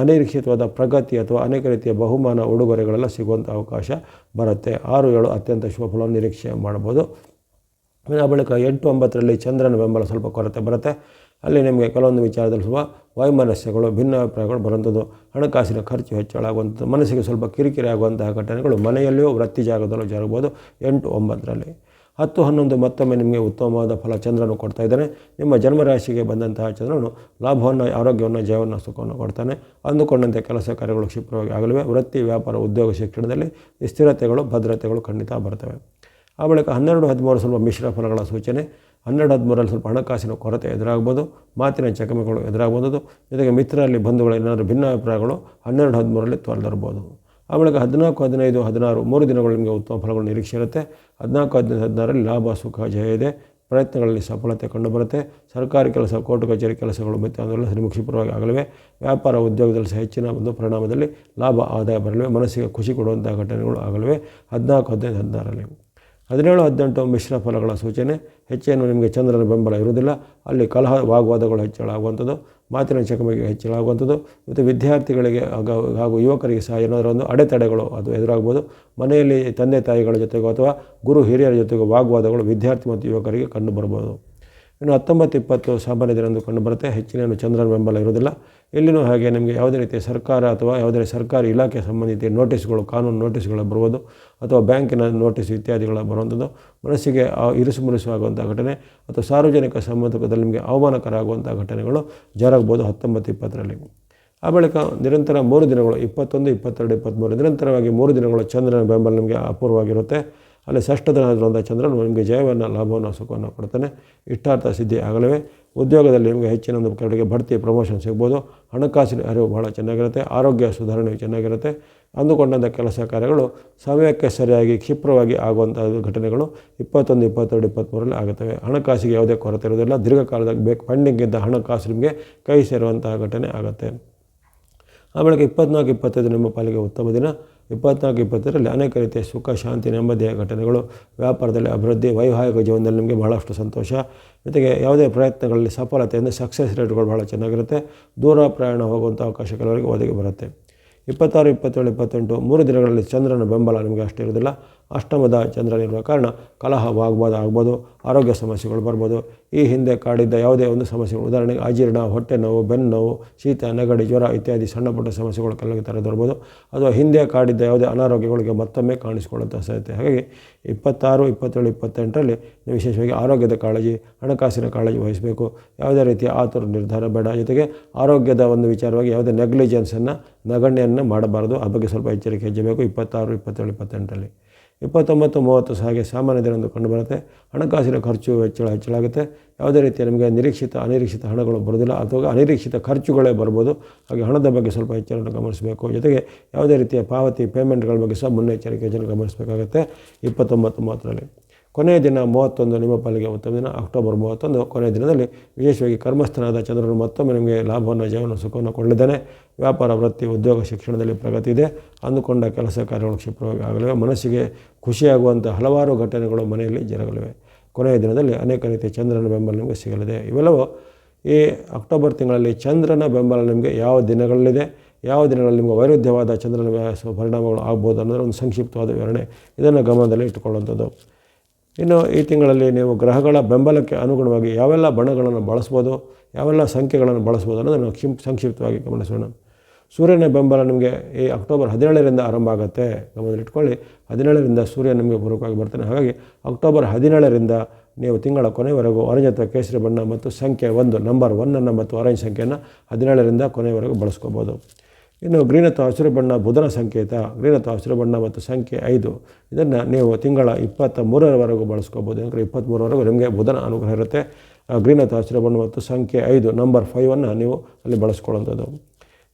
ಅನಿರೀಕ್ಷಿತವಾದ ಪ್ರಗತಿ ಅಥವಾ ಅನೇಕ ರೀತಿಯ ಬಹುಮಾನ ಉಡುಗೊರೆಗಳೆಲ್ಲ ಸಿಗುವಂಥ ಅವಕಾಶ ಬರುತ್ತೆ. ಆರು ಏಳು ಅತ್ಯಂತ ಶುಭ ಫಲವನ್ನು ನಿರೀಕ್ಷೆ ಮಾಡ್ಬೋದು ಆ ಬಳಿಕ ಎಂಟು ಒಂಬತ್ತರಲ್ಲಿ ಚಂದ್ರನ ಬೆಂಬಲ ಸ್ವಲ್ಪ ಕೊರತೆ ಬರುತ್ತೆ. ಅಲ್ಲಿ ನಿಮಗೆ ಕೆಲವೊಂದು ವಿಚಾರದಲ್ಲಿ ಸ್ವಲ್ಪ ವೈಮನಸ್ಯಗಳು, ಭಿನ್ನಾಭಿಪ್ರಾಯಗಳು ಬರುವಂಥದ್ದು. ಹಣಕಾಸಿನ ಖರ್ಚು ಹೆಚ್ಚಳ ಆಗುವಂಥದ್ದು ಮನಸ್ಸಿಗೆ ಸ್ವಲ್ಪ ಕಿರಿಕಿರಿ ಆಗುವಂತಹ ಘಟನೆಗಳು ಮನೆಯಲ್ಲಿಯೂ ವೃತ್ತಿ ಜಾಗದಲ್ಲೂ ಜರುಗಬಹುದು ಎಂಟು ಒಂಬತ್ತರಲ್ಲಿ. ಹತ್ತು ಹನ್ನೊಂದು ಮತ್ತೊಮ್ಮೆ ನಿಮಗೆ ಉತ್ತಮವಾದ ಫಲ ಚಂದ್ರನು ಕೊಡ್ತಾ ಇದ್ದಾನೆ. ನಿಮ್ಮ ಜನ್ಮರಾಶಿಗೆ ಬಂದಂತಹ ಚಂದ್ರನು ಲಾಭವನ್ನು, ಆರೋಗ್ಯವನ್ನು ಜಯವನ್ನು ಸುಖವನ್ನು ಕೊಡ್ತಾನೆ. ಅಂದುಕೊಂಡಂತೆ ಕೆಲಸ ಕಾರ್ಯಗಳು ಕ್ಷಿಪ್ರವಾಗಿ ಆಗಲಿವೆ. ವೃತ್ತಿ, ವ್ಯಾಪಾರ, ಉದ್ಯೋಗ ಶಿಕ್ಷಣದಲ್ಲಿ ಸ್ಥಿರತೆಗಳು, ಭದ್ರತೆಗಳು ಖಂಡಿತ ಬರ್ತವೆ. ಆ ಬಳಿಕ ಹನ್ನೆರಡು ಹದಿಮೂರು ಸ್ವಲ್ಪ ಮಿಶ್ರ ಫಲಗಳ ಸೂಚನೆ, ಹನ್ನೆರಡು ಹದಿಮೂರಲ್ಲಿ ಸ್ವಲ್ಪ ಹಣಕಾಸಿನ ಕೊರತೆ ಎದುರಾಗ್ಬೋದು, ಮಾತಿನ ಚಕಮಗಳು ಎದುರಾಗ್ಬೋದು, ಜೊತೆಗೆ ಮಿತ್ರರಲ್ಲಿ ಬಂಧುಗಳು ಏನಾದರೂ ಭಿನ್ನಾಭಿಪ್ರಾಯಗಳು ಹನ್ನೆರಡು ಹದಿಮೂರಲ್ಲಿ ಆ ಬಳಿಕ ಹದಿನಾಲ್ಕು, ಹದಿನೈದು, ಹದಿನಾರು ಮೂರು ದಿನಗಳು ನಿಮಗೆ ಉತ್ತಮ ಫಲಗಳು ನಿರೀಕ್ಷೆ ಇರುತ್ತೆ. ಹದಿನಾಲ್ಕು, ಹದಿನೈದು ಹದಿನಾರರಲ್ಲಿ ಲಾಭ, ಸುಖ, ಜಯ ಇದೆ. ಪ್ರಯತ್ನಗಳಲ್ಲಿ ಸಫಲತೆ ಕಂಡುಬರುತ್ತೆ ಸರ್ಕಾರಿ ಕೆಲಸ, ಕೋರ್ಟ್ ಕಚೇರಿ ಕೆಲಸಗಳು ಮತ್ತು ಅದೆಲ್ಲ ಶ್ರೀಮುಖಿಪರವಾಗಿ ಆಗಲಿವೆ. ವ್ಯಾಪಾರ ಉದ್ಯೋಗದಲ್ಲಿ ಸಹ ಹೆಚ್ಚಿನ ಒಂದು ಪರಿಣಾಮದಲ್ಲಿ ಲಾಭ, ಆದಾಯ ಬರಲಿವೆ. ಮನಸ್ಸಿಗೆ ಖುಷಿ ಕೊಡುವಂಥ ಘಟನೆಗಳು ಆಗಲಿವೆ. ಹದಿನಾಲ್ಕು, ಹದಿನೈದು ಹದಿನಾರರಲ್ಲಿ ಹದಿನೇಳು, ಹದಿನೆಂಟು ಮಿಶ್ರ ಫಲಗಳ ಸೂಚನೆ. ಹೆಚ್ಚೇನು ನಿಮಗೆ ಚಂದ್ರನ ಬೆಂಬಲ ಇರುವುದಿಲ್ಲ. ಅಲ್ಲಿ ಕಲಹ, ವಾಗ್ವಾದಗಳು ಹೆಚ್ಚಳ ಆಗುವಂಥದ್ದು ಮಾತಿನ ಚಕಮಕಿ ಹೆಚ್ಚಳ ಆಗುವಂಥದ್ದು ಮತ್ತು ವಿದ್ಯಾರ್ಥಿಗಳಿಗೆ ಹಾಗೂ ಯುವಕರಿಗೆ ಸಹ ಏನಾದರೂ ಒಂದು ಅಡೆತಡೆಗಳು ಅದು ಎದುರಾಗ್ಬೋದು. ಮನೆಯಲ್ಲಿ ತಂದೆ ತಾಯಿಗಳ ಜೊತೆಗೂ ಅಥವಾ ಗುರು ಹಿರಿಯರ ಜೊತೆಗೋ ವಾಗ್ವಾದಗಳು ವಿದ್ಯಾರ್ಥಿ ಮತ್ತು ಯುವಕರಿಗೆ ಕಂಡು ಬರ್ಬೋದು ಇನ್ನು ಹತ್ತೊಂಬತ್ತು ಇಪ್ಪತ್ತು ಸಾಮಾನ್ಯ ದಿನಂದು ಕಂಡು ಬರುತ್ತೆ. ಹೆಚ್ಚಿನ ಚಂದ್ರನ ಬೆಂಬಲ ಇರೋದಿಲ್ಲ ಇಲ್ಲಿನೂ ಹಾಗೆ ನಿಮಗೆ ಯಾವುದೇ ರೀತಿಯ ಸರ್ಕಾರ ಅಥವಾ ಯಾವುದೇ ಸರ್ಕಾರಿ ಇಲಾಖೆ ಸಂಬಂಧಿತ ನೋಟಿಸ್ಗಳು, ಕಾನೂನು ನೋಟಿಸ್ಗಳು ಬರುವುದು ಅಥವಾ ಬ್ಯಾಂಕಿನ ನೋಟಿಸ್ ಇತ್ಯಾದಿಗಳು ಬರುವಂಥದ್ದು ಮನಸ್ಸಿಗೆ ಇರಿಸು ಮುರಿಸು ಆಗುವಂಥ ಘಟನೆ ಅಥವಾ ಸಾರ್ವಜನಿಕ ಸಂಬಂಧದಲ್ಲಿ ನಿಮಗೆ ಅವಮಾನಕರ ಆಗುವಂಥ ಘಟನೆಗಳು ಜಾರಾಗ್ಬೋದು ಹತ್ತೊಂಬತ್ತು ಇಪ್ಪತ್ತರಲ್ಲಿ. ಆ ಬಳಿಕ ನಿರಂತರ ಮೂರು ದಿನಗಳು ಇಪ್ಪತ್ತೊಂದು, ಇಪ್ಪತ್ತೆರಡು ಇಪ್ಪತ್ತ್ಮೂರು ನಿರಂತರವಾಗಿ ಮೂರು ದಿನಗಳು ಚಂದ್ರನ ಬೆಂಬಲ ನಿಮಗೆ ಅಪೂರ್ವವಾಗಿರುತ್ತೆ. ಅಲ್ಲಿ ಷಷ್ಠದಿನದ ಚಂದ್ರನು ನಿಮಗೆ ಜಯವನ್ನು ಲಾಭವನ್ನು ಸುಖವನ್ನು ಕೊಡ್ತಾನೆ. ಇಷ್ಟಾರ್ಥ ಸಿದ್ಧಿ ಆಗಲಿವೆ. ಉದ್ಯೋಗದಲ್ಲಿ ನಿಮಗೆ ಹೆಚ್ಚಿನ ಒಂದು ಕಡೆಗೆ ಬಡ್ತಿ ಪ್ರಮೋಷನ್ ಸಿಗ್ಬೋದು. ಹಣಕಾಸಿನ ಅರಿವು ಬಹಳ ಚೆನ್ನಾಗಿರುತ್ತೆ. ಆರೋಗ್ಯ ಸುಧಾರಣೆ ಚೆನ್ನಾಗಿರುತ್ತೆ. ಅಂದುಕೊಂಡಂಥ ಕೆಲಸ ಕಾರ್ಯಗಳು ಸಮಯಕ್ಕೆ ಸರಿಯಾಗಿ, ಕ್ಷಿಪ್ರವಾಗಿ ಆಗುವಂಥ ಘಟನೆಗಳು ಇಪ್ಪತ್ತೊಂದು, ಇಪ್ಪತ್ತೆರಡು ಇಪ್ಪತ್ತ್ಮೂರರಲ್ಲಿ ಆಗುತ್ತವೆ. ಹಣಕಾಸಿಗೆ ಯಾವುದೇ ಕೊರತೆ ಇರೋದಿಲ್ಲ ದೀರ್ಘಕಾಲದಾಗ ಬೇಕು. ಫಂಡಿಂಗ್ ಇದ್ದ ಹಣಕಾಸು ನಿಮಗೆ ಕೈ ಸೇರುವಂತಹ ಘಟನೆ ಆಗುತ್ತೆ. ಆಮೇಲೆ ಇಪ್ಪತ್ನಾಲ್ಕು, ಇಪ್ಪತ್ತೈದು ನಿಮ್ಮ ಪಾಲಿಗೆ ಉತ್ತಮ ದಿನ. ಇಪ್ಪತ್ನಾಲ್ಕು ಇಪ್ಪತ್ತರಲ್ಲಿ ಅನೇಕ ರೀತಿಯ ಸುಖ, ಶಾಂತಿ ನೆಮ್ಮದಿಯ ಘಟನೆಗಳು ವ್ಯಾಪಾರದಲ್ಲಿ ಅಭಿವೃದ್ಧಿ, ವೈವಾಹಿಕ ಜೀವನದಲ್ಲಿ ನಿಮಗೆ ಬಹಳಷ್ಟು ಸಂತೋಷ. ಜೊತೆಗೆ ಯಾವುದೇ ಪ್ರಯತ್ನಗಳಲ್ಲಿ ಸಫಲತೆಯಿಂದ ಸಕ್ಸಸ್ ರೇಟ್ಗಳು ಭಾಳ ಚೆನ್ನಾಗಿರುತ್ತೆ. ದೂರ ಪ್ರಯಾಣ ಹೋಗುವಂಥ ಅವಕಾಶ ಕೆಲವರಿಗೆ ಒದಗಿ ಬರುತ್ತೆ. ಇಪ್ಪತ್ತಾರು, ಇಪ್ಪತ್ತೇಳು, ಇಪ್ಪತ್ತೆಂಟು, ಮೂರು ದಿನಗಳಲ್ಲಿ ಚಂದ್ರನ ಬೆಂಬಲ ನಿಮಗೆ ಅಷ್ಟೇ ಇರೋದಿಲ್ಲ ಅಷ್ಟಮದ ಚಂದ್ರನಿರುವ ಕಾರಣ ಕಲಹ ವಾಗ್ವಾದ ಆಗ್ಬೋದು ಆರೋಗ್ಯ ಸಮಸ್ಯೆಗಳು ಬರ್ಬೋದು. ಈ ಹಿಂದೆ ಕಾಡಿದ್ದ ಯಾವುದೇ ಒಂದು ಸಮಸ್ಯೆಗಳು, ಉದಾಹರಣೆಗೆ ಅಜೀರ್ಣ, ಹೊಟ್ಟೆ ನೋವು, ಬೆನ್ನು ನೋವು, ಶೀತ, ನೆಗಡಿ, ಜ್ವರ ಇತ್ಯಾದಿ ಸಣ್ಣ ಪುಟ್ಟ ಸಮಸ್ಯೆಗಳು ಕೆಲವು ತರ ಬರ್ಬೋದು ಅಥವಾ ಹಿಂದೆ ಕಾಡಿದ್ದ ಯಾವುದೇ ಅನಾರೋಗ್ಯಗಳಿಗೆ ಮತ್ತೊಮ್ಮೆ ಕಾಣಿಸಿಕೊಳ್ಳುವಂಥ ಸಾಧ್ಯತೆ. ಹಾಗಾಗಿ ಇಪ್ಪತ್ತಾರು, ಇಪ್ಪತ್ತೇಳು, ಇಪ್ಪತ್ತೆಂಟರಲ್ಲಿ ವಿಶೇಷವಾಗಿ ಆರೋಗ್ಯದ ಕಾಳಜಿ, ಹಣಕಾಸಿನ ಕಾಳಜಿ ವಹಿಸಬೇಕು. ಯಾವುದೇ ರೀತಿಯ ಆತುರ ನಿರ್ಧಾರ ಬೇಡ. ಜೊತೆಗೆ ಆರೋಗ್ಯದ ಒಂದು ವಿಚಾರವಾಗಿ ಯಾವುದೇ ನೆಗ್ಲಿಜೆನ್ಸನ್ನು ನಗಣ್ಯನ್ನು ಮಾಡಬಾರದು. ಆ ಬಗ್ಗೆ ಸ್ವಲ್ಪ ಎಚ್ಚರಿಕೆ ಹೆಜ್ಜಬೇಕು ಇಪ್ಪತ್ತಾರು, ಇಪ್ಪತ್ತೇಳು, ಇಪ್ಪತ್ತೆಂಟರಲ್ಲಿ. ಇಪ್ಪತ್ತೊಂಬತ್ತು, ಮೂವತ್ತು ಸಹ ಹಾಗೆ ಸಾಮಾನ್ಯ ದಿನದಂದು ಕಂಡುಬರುತ್ತೆ ಹಣಕಾಸಿನ ಖರ್ಚು ಹೆಚ್ಚಳ ಹೆಚ್ಚಳಾಗುತ್ತೆ ಯಾವುದೇ ರೀತಿಯ ನಿಮಗೆ ನಿರೀಕ್ಷಿತ, ಅನಿರೀಕ್ಷಿತ ಹಣಗಳು ಬರೋದಿಲ್ಲ ಅಥವಾ ಅನಿರೀಕ್ಷಿತ ಖರ್ಚುಗಳೇ ಬರ್ಬೋದು. ಹಾಗೆ ಹಣದ ಬಗ್ಗೆ ಸ್ವಲ್ಪ ಎಚ್ಚರವನ್ನು ಗಮನಿಸಬೇಕು. ಜೊತೆಗೆ ಯಾವುದೇ ರೀತಿಯ ಪಾವತಿ ಪೇಮೆಂಟ್ಗಳ ಬಗ್ಗೆ ಸಹ ಮುನ್ನೆಚ್ಚರಿಕೆ ಜನ ಗಮನಿಸಬೇಕಾಗುತ್ತೆ. ಇಪ್ಪತ್ತೊಂಬತ್ತು, ಮೂವತ್ತರಲ್ಲಿ. ಕೊನೆಯ ದಿನ ಮೂವತ್ತೊಂದು ನಿಮ್ಮ ಪಾಲಿಗೆ ಉತ್ತಮ ದಿನ, ಅಕ್ಟೋಬರ್ ಮೂವತ್ತೊಂದು. ಕೊನೆಯ ದಿನದಲ್ಲಿ ವಿಶೇಷವಾಗಿ ಕರ್ಮಸ್ಥನಾದ ಚಂದ್ರನು ಮತ್ತೊಮ್ಮೆ ನಿಮಗೆ ಲಾಭವನ್ನು ಜೀವನ ಸುಖವನ್ನು ಕೊಡಲಿದ್ದಾನೆ. ವ್ಯಾಪಾರ, ವೃತ್ತಿ, ಉದ್ಯೋಗ, ಶಿಕ್ಷಣದಲ್ಲಿ ಪ್ರಗತಿ ಇದೆ. ಅಂದುಕೊಂಡ ಕೆಲಸ ಕಾರ್ಯಗಳು ಕ್ಷಿಪ್ರವಾಗಿ ಆಗಲಿವೆ. ಮನಸ್ಸಿಗೆ ಖುಷಿಯಾಗುವಂಥ ಹಲವಾರು ಘಟನೆಗಳು ಮನೆಯಲ್ಲಿ ಜರಗಲಿವೆ. ಕೊನೆಯ ದಿನದಲ್ಲಿ ಅನೇಕ ರೀತಿಯ ಚಂದ್ರನ ಬೆಂಬಲ ನಿಮಗೆ ಸಿಗಲಿದೆ. ಇವೆಲ್ಲವೂ ಈ ಅಕ್ಟೋಬರ್ ತಿಂಗಳಲ್ಲಿ ಚಂದ್ರನ ಬೆಂಬಲ ನಿಮಗೆ ಯಾವ ದಿನಗಳಲ್ಲಿದೆ, ಯಾವ ದಿನಗಳಲ್ಲಿ ನಿಮಗೆ ವೈರುಧ್ಯವಾದ ಚಂದ್ರನ ಪರಿಣಾಮಗಳು ಆಗ್ಬೋದು ಅನ್ನೋದ್ರ ಒಂದು ಸಂಕ್ಷಿಪ್ತವಾದ ವಿವರಣೆ ಇದನ್ನು ಗಮನದಲ್ಲಿ ಇಟ್ಟುಕೊಳ್ಳುವಂಥದ್ದು. ಇನ್ನು ಈ ತಿಂಗಳಲ್ಲಿ ನೀವು ಗ್ರಹಗಳ ಬೆಂಬಲಕ್ಕೆ ಅನುಗುಣವಾಗಿ ಯಾವೆಲ್ಲ ಬಣ್ಣಗಳನ್ನು ಬಳಸ್ಬೋದು, ಯಾವೆಲ್ಲ ಸಂಖ್ಯೆಗಳನ್ನು ಬಳಸ್ಬೋದು ಅನ್ನೋದನ್ನು ಕ್ಷಿಂ ಸಂಕ್ಷಿಪ್ತವಾಗಿ ಗಮನಿಸೋಣ. ಸೂರ್ಯನ ಬೆಂಬಲ ನಿಮಗೆ ಈ ಅಕ್ಟೋಬರ್ ಹದಿನೇಳರಿಂದ ಆರಂಭ ಆಗುತ್ತೆ. ಗಮನದಲ್ಲಿಟ್ಕೊಳ್ಳಿ ಹದಿನೇಳರಿಂದ ಸೂರ್ಯ ನಿಮಗೆ ಪೂರ್ವಕವಾಗಿ ಬರ್ತಾನೆ. ಹಾಗಾಗಿ ಅಕ್ಟೋಬರ್ ಹದಿನೇಳರಿಂದ ನೀವು ತಿಂಗಳ ಕೊನೆಯವರೆಗೂ ಆರೆಂಜ್ ಅಥವಾ ಕೇಸರಿ ಬಣ್ಣ ಮತ್ತು ಸಂಖ್ಯೆ ಒಂದು ನಂಬರ್ ಒನ್ನನ್ನು ಮತ್ತು ಆರೆಂಜ್ ಸಂಖ್ಯೆಯನ್ನು ಹದಿನೇಳರಿಂದ ಕೊನೆಯವರೆಗೂ ಬಳಸ್ಕೋಬೋದು. ಇನ್ನು ಗ್ರೀನ್ ಅಥವಾ ಹಸಿರು ಬಣ್ಣ ಬುಧನ ಸಂಕೇತ ಗ್ರೀನ್ ಅಥವಾ ಹಸಿರು ಬಣ್ಣ ಮತ್ತು ಸಂಖ್ಯೆ ಐದು. ಇದನ್ನು ನೀವು ತಿಂಗಳ ಇಪ್ಪತ್ತ ಮೂರರವರೆಗೂ ಬಳಸ್ಕೋಬೋದು. ಯಾಕಂದರೆ ಇಪ್ಪತ್ತ್ಮೂರವರೆಗೂ ನಿಮಗೆ ಬುಧನ ಅನುಗ್ರಹ ಇರುತ್ತೆ. ಗ್ರೀನ್ ಅಥವಾ ಹಸಿರು ಬಣ್ಣ ಮತ್ತು ಸಂಖ್ಯೆ ಐದು ನಂಬರ್ ಫೈವನ್ನು ನೀವು ಅಲ್ಲಿ ಬಳಸ್ಕೊಳ್ಳೋಂಥದ್ದು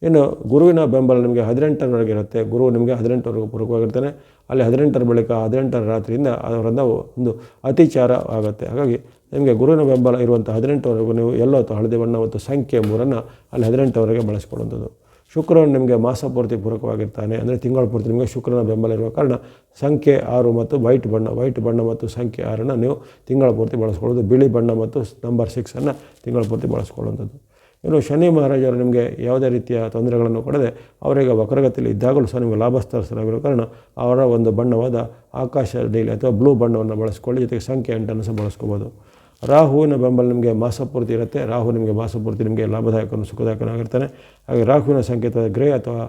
ಇನ್ನು ಗುರುವಿನ ಬೆಂಬಲ ನಿಮಗೆ ಹದಿನೆಂಟರವರೆಗೆ ಇರುತ್ತೆ. ಗುರು ನಿಮಗೆ ಹದಿನೆಂಟರವರೆಗೂ ಪೂರಕವಾಗಿರ್ತಾನೆ ಅಲ್ಲಿ ಹದಿನೆಂಟರ ಬಳಿಕ ಹದಿನೆಂಟರ ರಾತ್ರಿಯಿಂದ ಅವರನ್ನ ಒಂದು ಅತಿಚಾರ ಆಗುತ್ತೆ. ಹಾಗಾಗಿ ನಿಮಗೆ ಗುರುವಿನ ಬೆಂಬಲ ಇರುವಂಥ ಹದಿನೆಂಟರವರೆಗೂ ನೀವು ಎಲ್ಲೋ ಅಥವಾ ಹಳದಿ ಬಣ್ಣ ಮತ್ತು ಸಂಖ್ಯೆ ಮೂರನ್ನು ಅಲ್ಲಿ ಹದಿನೆಂಟರವರೆಗೆ ಬಳಸ್ಕೊಳ್ಳುವಂಥದ್ದು. ಶುಕ್ರನು ನಿಮಗೆ ಮಾಸ ಪೂರ್ತಿ ಪೂರಕವಾಗಿರ್ತಾನೆ ಅಂದರೆ ತಿಂಗಳ ಪೂರ್ತಿ ನಿಮಗೆ ಶುಕ್ರನ ಬೆಂಬಲ ಇರುವ ಕಾರಣ ಸಂಖ್ಯೆ ಆರು ಮತ್ತು ವೈಟ್ ಬಣ್ಣ ವೈಟ್ ಬಣ್ಣ ಮತ್ತು ಸಂಖ್ಯೆ ಆರನ್ನು ನೀವು ತಿಂಗಳ ಪೂರ್ತಿ ಬಳಸ್ಕೊಳ್ಳೋದು, ಬಿಳಿ ಬಣ್ಣ ಮತ್ತು ನಂಬರ್ ಸಿಕ್ಸನ್ನು ತಿಂಗಳ ಪೂರ್ತಿ ಬಳಸ್ಕೊಳ್ಳುವಂಥದ್ದು. ಇನ್ನು ಶನಿ ಮಹಾರಾಜರು ನಿಮಗೆ ಯಾವುದೇ ರೀತಿಯ ತೊಂದರೆಗಳನ್ನು ಕೊಡದೆ ಅವರಿಗೆ ವಕ್ರಗತಿಯಲ್ಲಿ ಇದ್ದಾಗಲೂ ಸಹ ನಿಮಗೆ ಲಾಭಸ್ಥರಾಗಿರೋ ಕಾರಣ ಅವರ ಒಂದು ಬಣ್ಣವಾದ ಆಕಾಶ ನೀಲಿ ಅಥವಾ ಬ್ಲೂ ಬಣ್ಣವನ್ನು ಬಳಸ್ಕೊಳ್ಳಿ, ಜೊತೆಗೆ ಸಂಖ್ಯೆ ಎಂಟನ್ನು ಸಹ ಬಳಸ್ಕೋಬೋದು. ರಾಹುವಿನ ಬೆಂಬಲ ನಿಮಗೆ ಮಾಸಪೂರ್ತಿ ಇರುತ್ತೆ. ರಾಹು ನಿಮಗೆ ಮಾಸಪೂರ್ತಿ ನಿಮಗೆ ಲಾಭದಾಯಕನು ಸುಖದಾಯಕನಾಗಿರ್ತಾನೆ ಹಾಗೆ ರಾಹುವಿನ ಸಂಕೇತ ಗ್ರೇ ಅಥವಾ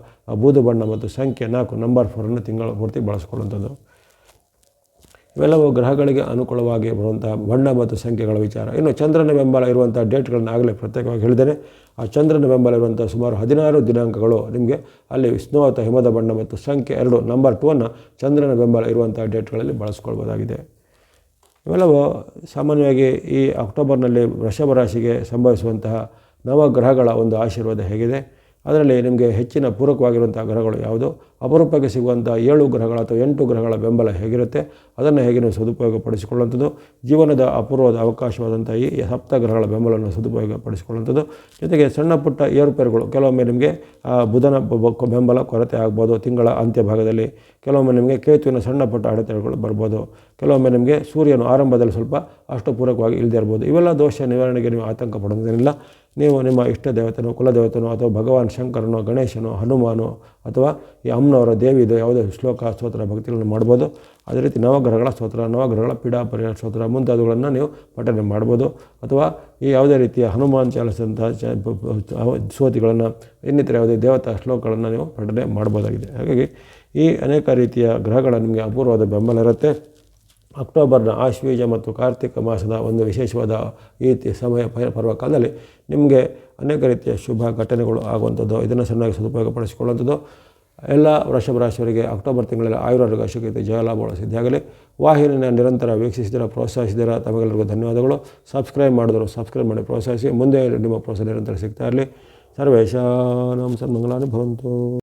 ಬೂದು ಬಣ್ಣ ಮತ್ತು ಸಂಖ್ಯೆ ನಾಲ್ಕು ನಂಬರ್ ಫೋರನ್ನು ತಿಂಗಳ ಪೂರ್ತಿ ಬಳಸ್ಕೊಳ್ಳುವಂಥದ್ದು. ಇವೆಲ್ಲವೂ ಗ್ರಹಗಳಿಗೆ ಅನುಕೂಲವಾಗಿ ಬರುವಂಥ ಬಣ್ಣ ಮತ್ತು ಸಂಖ್ಯೆಗಳ ವಿಚಾರ. ಇನ್ನು ಚಂದ್ರನ ಬೆಂಬಲ ಇರುವಂಥ ಡೇಟ್ಗಳನ್ನ ಆಗಲೇ ಪ್ರತ್ಯೇಕವಾಗಿ ಹೇಳಿದ್ದೇನೆ. ಆ ಚಂದ್ರನ ಬೆಂಬಲ ಇರುವಂಥ ಸುಮಾರು ಹದಿನಾರು ದಿನಾಂಕಗಳು ನಿಮಗೆ ಅಲ್ಲಿ ಸ್ನೋ ಅಥವಾ ಹಿಮದ ಬಣ್ಣ ಮತ್ತು ಸಂಖ್ಯೆ ಎರಡು ನಂಬರ್ ಟೂವನ್ನು ಚಂದ್ರನ ಬೆಂಬಲ ಇರುವಂಥ ಡೇಟ್ಗಳಲ್ಲಿ ಬಳಸ್ಕೊಳ್ಬೋದಾಗಿದೆ. ಇವೆಲ್ಲವೂ ಸಾಮಾನ್ಯವಾಗಿ ಈ ಅಕ್ಟೋಬರ್ನಲ್ಲಿ ವೃಷಭ ರಾಶಿಗೆ ಸಂಭವಿಸುವಂತಹ ನವಗ್ರಹಗಳ ಒಂದು ಆಶೀರ್ವಾದ ಹೇಗಿದೆ. ಅದರಲ್ಲಿ ನಿಮಗೆ ಹೆಚ್ಚಿನ ಪೂರಕವಾಗಿರುವಂಥ ಗ್ರಹಗಳು ಯಾವುದು? ಅಪರೂಪಕ್ಕೆ ಸಿಗುವಂಥ ಏಳು ಗ್ರಹಗಳ ಅಥವಾ ಎಂಟು ಗ್ರಹಗಳ ಬೆಂಬಲ ಹೇಗಿರುತ್ತೆ, ಅದನ್ನು ಹೇಗೆ ನೀವು ಸದುಪಯೋಗಪಡಿಸಿಕೊಳ್ಳುವಂಥದ್ದು, ಜೀವನದ ಅಪೂರ್ವದ ಅವಕಾಶವಾದಂಥ ಈ ಸಪ್ತ ಗ್ರಹಗಳ ಬೆಂಬಲವನ್ನು ಸದುಪಯೋಗಪಡಿಸಿಕೊಳ್ಳುವಂಥದ್ದು. ಜೊತೆಗೆ ಸಣ್ಣ ಪುಟ್ಟ ಏರುಪೇರುಗಳು ಕೆಲವೊಮ್ಮೆ ನಿಮಗೆ ಬುಧನ ಬೆಂಬಲ ಕೊರತೆ ಆಗ್ಬೋದು, ತಿಂಗಳ ಅಂತ್ಯ ಭಾಗದಲ್ಲಿ. ಕೆಲವೊಮ್ಮೆ ನಿಮಗೆ ಕೇತುವಿನ ಸಣ್ಣ ಪುಟ್ಟ ಅಡೆತಡೆಗಳು ಬರ್ಬೋದು. ಕೆಲವೊಮ್ಮೆ ನಿಮಗೆ ಸೂರ್ಯನು ಆರಂಭದಲ್ಲಿ ಸ್ವಲ್ಪ ಅಷ್ಟು ಪೂರಕವಾಗಿ ಇಲ್ಲದೇ ಇರ್ಬೋದು. ಇವೆಲ್ಲ ದೋಷ ನಿವಾರಣೆಗೆ ನೀವು ಆತಂಕ ಪಡೋದೇನಿಲ್ಲ ನೀವು ನಿಮ್ಮ ಇಷ್ಟ ದೇವತೆನೋ, ಕುಲದೇವತೆನೋ, ಅಥವಾ ಭಗವಾನ್ ಶಂಕರನೋ, ಗಣೇಶನೋ, ಹನುಮಾನೋ ಅಥವಾ ಈ ಅಮ್ಮನವರ ದೇವಿದು ಯಾವುದೇ ಶ್ಲೋಕ, ಸ್ತೋತ್ರ, ಭಕ್ತಿಗಳನ್ನು ಮಾಡ್ಬೋದು. ಅದೇ ರೀತಿ ನವಗ್ರಹಗಳ ಸ್ತೋತ್ರ, ನವಗ್ರಹಗಳ ಪರಿಹಾರ ಸ್ತೋತ್ರ ಮುಂತಾದವುಗಳನ್ನು ನೀವು ಪಠನೆ ಮಾಡ್ಬೋದು. ಅಥವಾ ಈ ಯಾವುದೇ ರೀತಿಯ ಹನುಮಾನ್ ಚಾಲಿಸಿದಂಥ ಚ, ಪ- ಪ- ಸ್ತೋತಿಗಳನ್ನು ಇನ್ನಿತರ ಯಾವುದೇ ದೇವತಾ ಶ್ಲೋಕಗಳನ್ನು ನೀವು ಪಠನೆ ಮಾಡ್ಬೋದಾಗಿದೆ. ಹಾಗಾಗಿ ಈ ಅನೇಕ ರೀತಿಯ ಗ್ರಹಗಳ ನಿಮಗೆ ಅಪೂರ್ವವಾದ ಬೆಂಬಲ ಇರುತ್ತೆ. ಅಕ್ಟೋಬರ್ನ ಆಶ್ವೀಜ ಮತ್ತು ಕಾರ್ತಿಕ ಮಾಸದ ಒಂದು ವಿಶೇಷವಾದ ಈ ತಿ- ಸಮಯ ಪರ್ವ ಪರ್ವಕಾಲದಲ್ಲಿ ನಿಮಗೆ ಅನೇಕ ರೀತಿಯ ಶುಭ ಘಟನೆಗಳು ಆಗುವಂಥದ್ದು. ಇದನ್ನು ಚೆನ್ನಾಗಿ ಸದುಪಯೋಗಪಡಿಸಿಕೊಳ್ಳುವಂಥದ್ದು. ಎಲ್ಲ ವೃಷಭ ರಾಶಿಯವರಿಗೆ ಅಕ್ಟೋಬರ್ ತಿಂಗಳಲ್ಲಿ ಆಯುರ್ವೇದ ಶಕ್ತಿ ಜಯಲಾಭಗಳು ಸಿದ್ಧಿಯಾಗಲಿ ವಾಹಿನಿಯನ್ನು ನಿರಂತರ ವೀಕ್ಷಿಸಿದಿರ, ಪ್ರೋತ್ಸಾಹಿಸಿದಿರ. ತಮಗೆಲ್ಲರಿಗೂ ಧನ್ಯವಾದಗಳು. ಸಬ್ಸ್ಕ್ರೈಬ್ ಮಾಡಿದ್ರು ಸಬ್ಸ್ಕ್ರೈಬ್ ಮಾಡಿ ಪ್ರೋತ್ಸಾಹಿಸಿ. ಮುಂದೆ ನಿಮ್ಮ ಪ್ರೋತ್ಸಾಹ ನಿರಂತರ ಸಿಗ್ತಾ ಇರಲಿ. ಸರ್ವೇಶಾನಾಂ ಮಂಗಳಾನು ಭವಂತು.